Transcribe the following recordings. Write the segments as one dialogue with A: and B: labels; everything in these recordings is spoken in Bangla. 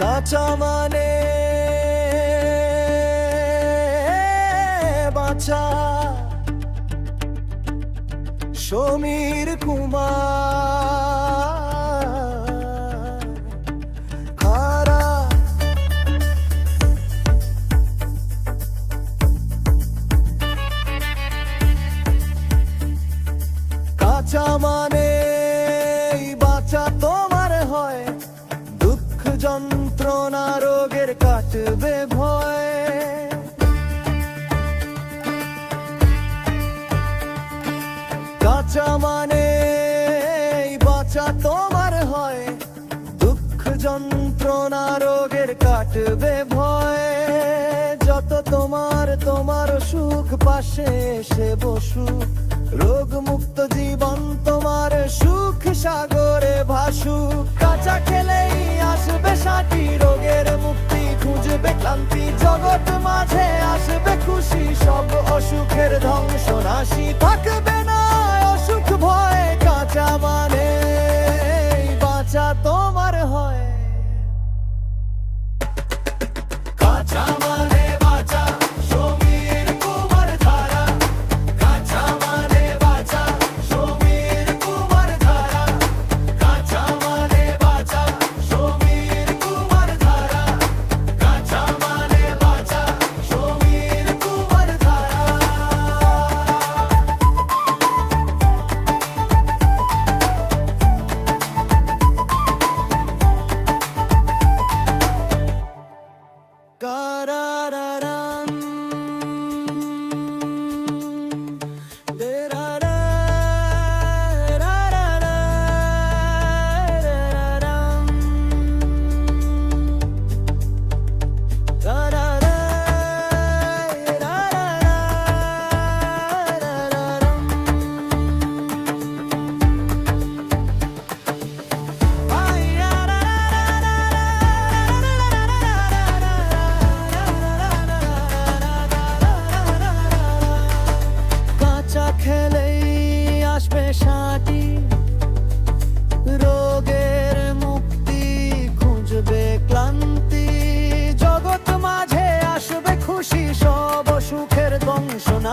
A: কাঁচা মানে বাঁচা সমীর কুমার। কাঁচা মানে বাঁচা তোমার হয়। দুঃখ যন্ত্রণা রোগের কাটবে ভয়। কাঁচা মানে বাঁচা তোমার হয়। দুঃখ যন্ত্রণা রোগের কাটবে ভয়। যত তোমার তোমার সুখ পাশে সে বসু রোগ মুক্ত জীবন তোমার সুখ সাগরে ভাসু কাঁচা খেলেই আসবে সাথী রোগের মুক্তি, খুঁজবে ক্লান্তি জগৎ মাঝে।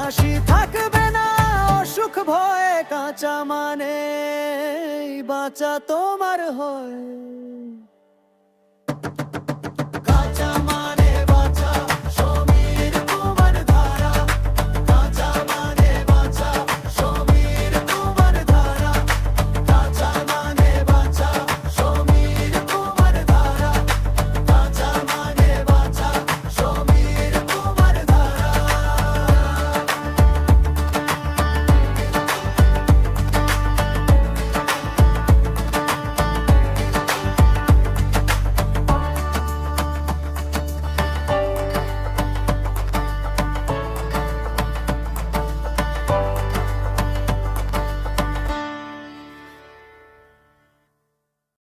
A: নাশি থাকবে না অসুখ ভয়ে কাঁচা মানে বাঁচা তোমার হয়।